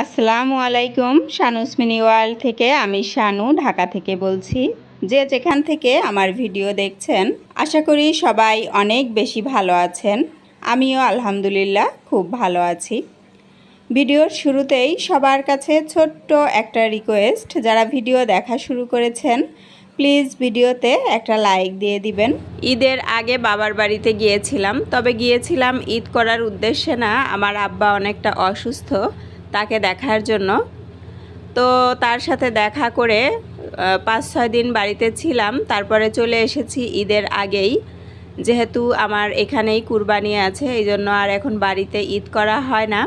আসসালামু আলাইকুম শানুস mini world থেকে আমি শানু ঢাকা থেকে বলছি। যে যেখান থেকে আমার ভিডিও দেখছেন, আশা করি সবাই অনেক বেশি ভালো আছেন। আমিও আলহামদুলিল্লাহ খুব ভালো আছি। ভিডিওর শুরুতেই সবার কাছে ছোট্ট একটা রিকোয়েস্ট যারা ভিডিও দেখা শুরু করেছেন প্লিজ ভিডিওতে একটা লাইক দিয়ে দিবেন। ঈদের আগে বাবার বাড়িতে গিয়েছিলাম, তবে গিয়েছিলাম ঈদ করার উদ্দেশ্যে না, আমার আব্বা অনেকটা অসুস্থ। তাকে দেখার জন্য। তো তার সাথে দেখা করে পাঁচ ছয় দিন বাড়িতে ছিলাম। তারপরে চলে এসেছি ঈদের আগেই। যেহেতু আমার এখানেই কুরবানি আছে, এই জন্য আর এখন বাড়িতে ঈদ করা হয় না।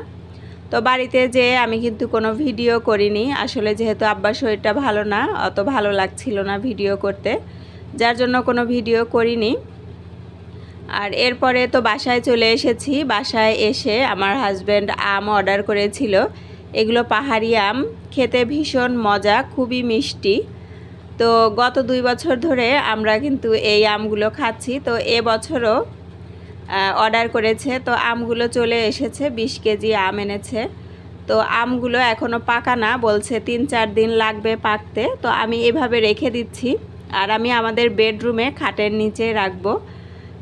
তো বাড়িতে যে আমি কিন্তু কোনো ভিডিও করিনি। আসলে যেহেতু আব্বার শরীরটা ভালো না, অত ভালো লাগছিল না ভিডিও করতে। যার জন্য কোনো ভিডিও করিনি। আর এরপরে তো বাসায় চলে এসেছি। বাসায় এসে আমার হাজব্যান্ড আম অর্ডার করেছিল। এগুলো পাহাড়ি আম, খেতে ভীষণ মজা, খুবই মিষ্টি। তো গত দুই বছর ধরে আমরা কিন্তু এই আমগুলো খাচ্ছি। তো এ বছরও অর্ডার করেছে। তো আমগুলো চলে এসেছে, বিশ কেজি আম এনেছে। তো আমগুলো এখনও পাকা না, বলছে তিন চার দিন লাগবে পাকতে। তো আমি এভাবে রেখে দিচ্ছি। আর আমি আমাদের বেডরুমে খাটের নিচে রাখব।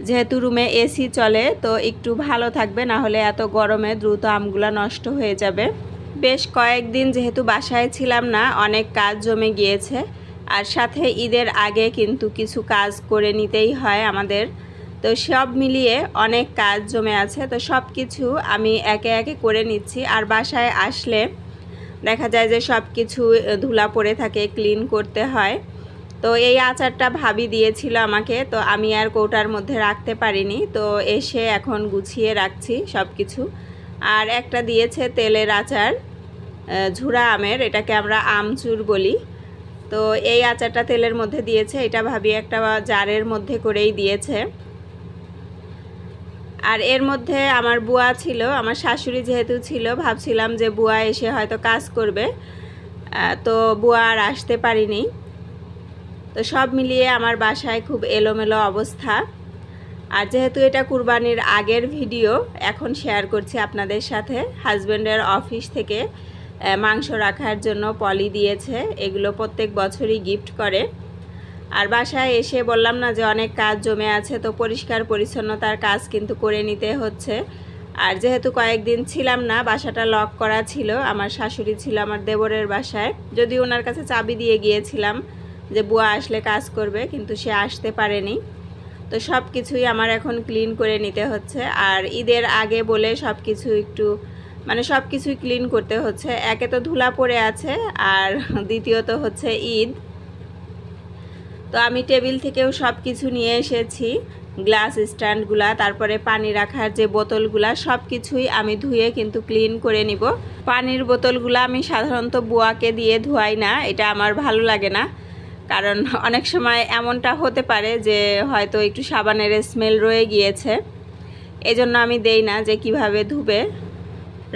যেহেতু রুমে এসি চলে, তো একটু ভালো থাকবে, না হলে এত গরমে দ্রুত আমগুলো নষ্ট হয়ে যাবে। বেশ কয়েকদিন যেহেতু বাসায় ছিলাম না, অনেক কাজ জমে গিয়েছে। আর সাথে ঈদের আগে কিন্তু কিছু কাজ করে নিতেই হয় আমাদের। তো সব মিলিয়ে অনেক কাজ জমে আছে, তো সব কিছু আমি একে একে করে নিচ্ছি। আর বাসায় আসলে দেখা যায় যে সব কিছু ধুলা পড়ে থাকে, ক্লিন করতে হয়। তো এই আচারটা ভাবি দিয়েছিল আমাকে, তো আমি আর কৌটার মধ্যে রাখতে পারিনি। তো এসে এখন গুছিয়ে রাখছি সব কিছু আর একটা দিয়েছে তেলের আচার ঝুরা আমের, এটাকে আমরা আমচুর বলি। তো এই আচারটা তেলের মধ্যে দিয়েছে, এটা ভাবি একটা জারের মধ্যে করেই দিয়েছে। আর এর মধ্যে আমার বুয়া ছিল, আমার শাশুড়ি যেহেতু ছিল, ভাবছিলাম যে বুয়া এসে হয়তো কাজ করবে। তো বুয়া আর আসতে পারিনি। তো সব মিলিয়ে আমার বাসায় খুব এলোমেলো অবস্থা। আর যেহেতু এটা কুরবানির আগের ভিডিও, এখন শেয়ার করছি আপনাদের সাথে। হাজব্যান্ডের অফিস থেকে মাংস রাখার জন্য পলি দিয়েছে। এগুলো প্রত্যেক বছরই গিফট করে। আর বাসায় এসে বললাম না যে অনেক কাজ জমে আছে, তো পরিষ্কার পরিচ্ছন্নতার কাজ কিন্তু করে নিতে হচ্ছে। আর যেহেতু কয়েকদিন ছিলাম না, বাসাটা লক করা ছিল। আমার শাশুড়ি ছিল আমার দেবরের বাসায়। যদি ওনার কাছে চাবি দিয়ে গিয়েছিলাম যে বুয়া আসলে কাজ করবে, কিন্তু সে আসতে পারেনি। তো সব কিছুই আমার এখন ক্লিন করে নিতে হচ্ছে। আর ঈদের আগে বলে সব কিছু একটু মানে সব কিছুই ক্লিন করতে হচ্ছে। একে তো ধুলা পড়ে আছে, আর দ্বিতীয়ত হচ্ছে ঈদ। তো আমি টেবিল থেকেও সব কিছু নিয়ে এসেছি, গ্লাস স্ট্যান্ডগুলা, তারপরে পানি রাখার যে বোতলগুলা সব কিছুই আমি ধুয়ে কিন্তু ক্লিন করে নিব। পানির বোতলগুলো আমি সাধারণত বুয়াকে দিয়ে ধোয়াই না, এটা আমার ভালো লাগে না। কারণ অনেক সময় এমনটা হতে পারে যে হয়তো একটু সাবানের স্মেল রয়ে গিয়েছে। এজন্য আমি দেই না যে কীভাবে ধুবে।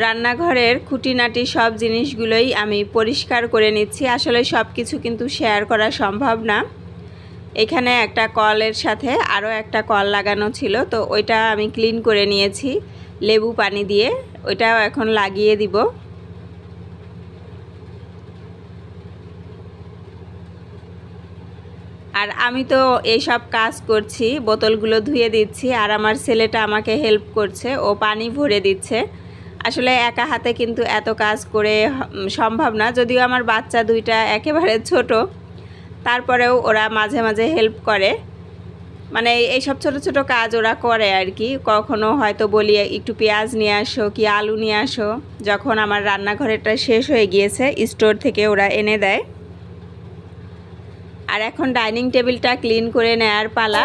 রান্নাঘরের খুঁটিনাটি সব জিনিসগুলোই আমি পরিষ্কার করে নিচ্ছি। আসলে সব কিছু কিন্তু শেয়ার করা সম্ভব না। এখানে একটা কলের সাথে আরও একটা কল লাগানো ছিল, তো ওইটা আমি ক্লিন করে নিয়েছি। লেবু পানি দিয়ে, ওইটাও এখন লাগিয়ে দিব। আর আমি তো এই সব কাজ করছি, বোতলগুলো ধুয়ে দিচ্ছি, আর আমার ছেলেটা আমাকে হেল্প করছে, ও পানি ভরে দিচ্ছে। আসলে একা হাতে কিন্তু এত কাজ করে সম্ভব না, যদিও আমার বাচ্চা দুইটা একেবারে ছোট। তারপরেও ওরা মাঝে মাঝে হেল্প করে। মানে এই সব ছোট ছোট কাজ ওরা করে আর কি। কখনো হয়তো বলি, একটু পেঁয়াজ নিয়ে আসো কি আলু নিয়ে আসো। যখন আমার রান্নাঘরেরটা শেষ হয়ে গিয়েছে স্টোর থেকে ওরা এনে দেয়। আর এখন ডাইনিং টেবিলটা ক্লিন করে নেয়ার পালা।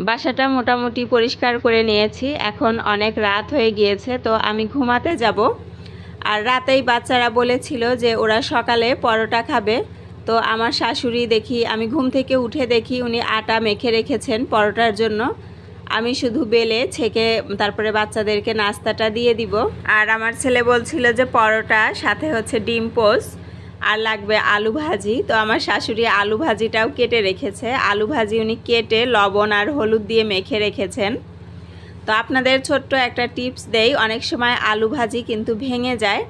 বাসাটা মোটামুটি পরিষ্কার করে নিয়েছি। এখন অনেক রাত হয়ে গিয়েছে, তো আমি ঘুমাতে যাব। আর রাতেই বাচ্চারা বলেছিল যে ওরা সকালে পরোটা খাবে। তো আমার শাশুড়ি দেখি, আমি ঘুম থেকে উঠে দেখি উনি আটা মেখে রেখেছেন পরোটার জন্য। আমি শুধু বেলে ছেঁকে তারপরে বাচ্চাদেরকে নাস্তাটা দিয়ে দিব। আর আমার ছেলে বলছিল যে পরোটা, সাথে হচ্ছে ডিম পোস্ট। আর লাগবে আলু ভাজি। তো আমার শাশুড়ি আলু ভাজিটাও কেটে রেখেছে। আলু ভাজি উনি কেটে লবণ আর হলুদ দিয়ে মেখে রেখেছেন। তো আপনাদের ছোট্ট একটা টিপস দেই, অনেক সময় আলু ভাজি কিন্তু ভেঙে যায়।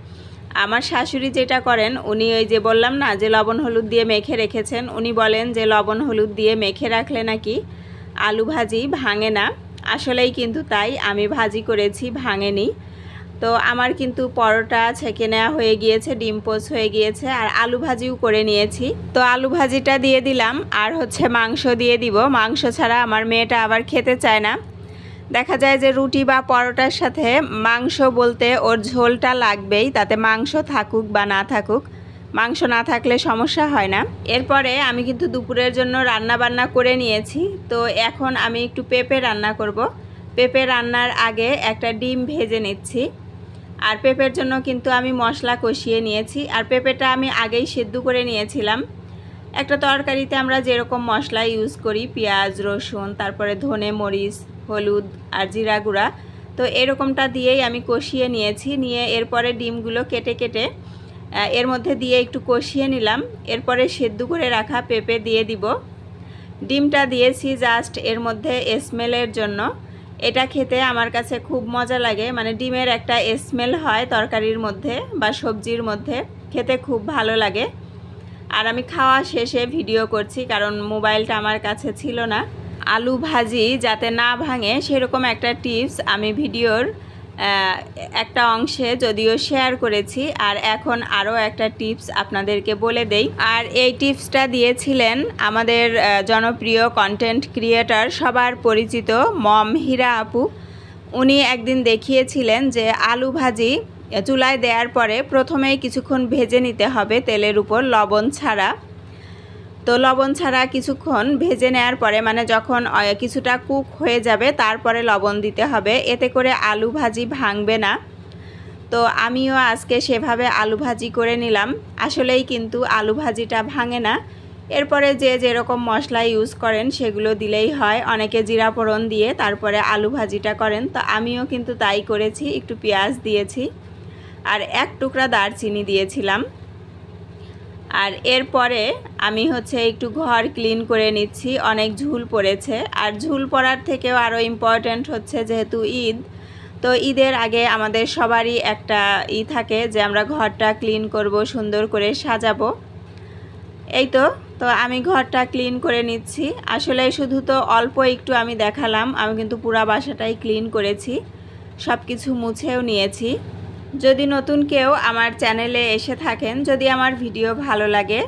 আমার শাশুড়ি যেটা করেন, উনি ওই যে বললাম না, যে লবণ হলুদ দিয়ে মেখে রেখেছেন, উনি বলেন যে লবণ হলুদ দিয়ে মেখে রাখলে নাকি আলু ভাজি ভাঙে না। আসলেই কিন্তু তাই, আমি ভাজি করেছি, ভাঙেনি। তো আমার কিন্তু পরোটা ছেঁকে নেওয়া হয়ে গিয়েছে, ডিম পোচ হয়ে গিয়েছে আর আলু ভাজিও করে নিয়েছি। তো আলু ভাজিটা দিয়ে দিলাম আর হচ্ছে মাংস দিয়ে দিব। মাংস ছাড়া আমার মেয়েটা আবার খেতে চায় না। দেখা যায় যে রুটি বা পরোটার সাথে মাংস বলতে ওর ঝোলটা লাগবেই, তাতে মাংস থাকুক বা না থাকুক। মাংস না থাকলে সমস্যা হয় না। এরপরে আমি কিন্তু দুপুরের জন্য রান্না বান্না করে নিয়েছি। তো এখন আমি একটু পেঁপে রান্না করব। পেঁপে রান্নার আগে একটা ডিম ভেজে নিচ্ছি। আর পেঁপের জন্য কিন্তু আমি মশলা কষিয়ে নিয়েছি। আর পেঁপেটা আমি আগেই সেদ্ধ করে নিয়েছিলাম। একটা তরকারিতে আমরা যেরকম মশলা ইউজ করি, পেঁয়াজ, রসুন, তারপরে ধনে মরিচ, হলুদ আর জিরা গুঁড়া, তো এরকমটা দিয়েই আমি কষিয়ে নিয়েছি। নিয়ে এরপরে ডিমগুলো কেটে কেটে এর মধ্যে দিয়ে একটু কষিয়ে নিলাম। এরপরে সেদ্ধ করে রাখা পেঁপে দিয়ে দিব। ডিমটা দিয়েছি জাস্ট এর মধ্যে স্মেলের জন্য। এটা খেতে আমার কাছে খুব মজা লাগে। মানে ডিমের একটা স্মেল হয় তরকারির মধ্যে বা সবজির মধ্যে। খেতে খুব ভালো লাগে। আর আমি খাওয়া শেষে ভিডিও করছি কারণ মোবাইলটা আমার কাছে ছিল না। আলু ভাজি যাতে না ভাঙে সেরকম একটা টিপস আমি ভিডিওর একটা অংশে যদিও শেয়ার করেছি, আর এখন আরও একটা টিপস আপনাদেরকে বলে দেই। আর এই টিপসটা দিয়েছিলেন আমাদের জনপ্রিয় কন্টেন্ট ক্রিয়েটার সবার পরিচিত মম হীরা আপু। উনি একদিন দেখিয়েছিলেন যে আলু ভাজি চুলায় দেওয়ার পরে প্রথমেই কিছুক্ষণ ভেজে নিতে হবে তেলের উপর লবণ ছাড়া। তো লবণ ছাড়া কিছুক্ষণ ভেজে নেওয়ার পরে মানে যখন কিছুটা কুক হয়ে যাবে তারপরে লবণ দিতে হবে। এতে করে আলু ভাজি ভাঙবে না। তো আমিও আজকে সেভাবে আলু ভাজি করে নিলাম। আসলেই কিন্তু আলু ভাজিটা ভাঙে না। এরপরে যে যেরকম মশলা ইউজ করেন সেগুলো দিলেই হয়। অনেকে জিরা ফোড়ন দিয়ে তারপরে আলু ভাজিটা করেন। তো আমিও কিন্তু তাই করেছি। একটু পেঁয়াজ দিয়েছি। আর এক টুকরা দারচিনি দিয়েছিলাম। আর এরপরে আমি হচ্ছে একটু ঘর ক্লিন করে নিচ্ছি, অনেক ঝুল পড়েছে। আর ঝুল পড়ার থেকেও আরও ইম্পর্ট্যান্ট হচ্ছে যেহেতু ঈদ, তো ঈদের আগে আমাদের সবারই একটা ই থাকে যে আমরা ঘরটা ক্লিন করব, সুন্দর করে সাজাবো। এই তো তো আমি ঘরটা ক্লিন করে নিচ্ছি। আসলে শুধু তো অল্প একটু আমি দেখালাম, আমি কিন্তু পুরা বাসাটাই ক্লিন করেছি সব কিছু মুছেও নিয়েছি। যদি নতুন কেউ আমার চ্যানেলে এসে থাকেন, যদি আমার ভিডিও ভালো লাগে,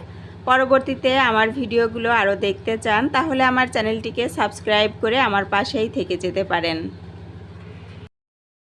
পরবর্তীতে আমার ভিডিওগুলো আরও দেখতে চান, তাহলে আমার চ্যানেলটিকে সাবস্ক্রাইব করে আমার পাশেই থেকে যেতে পারেন।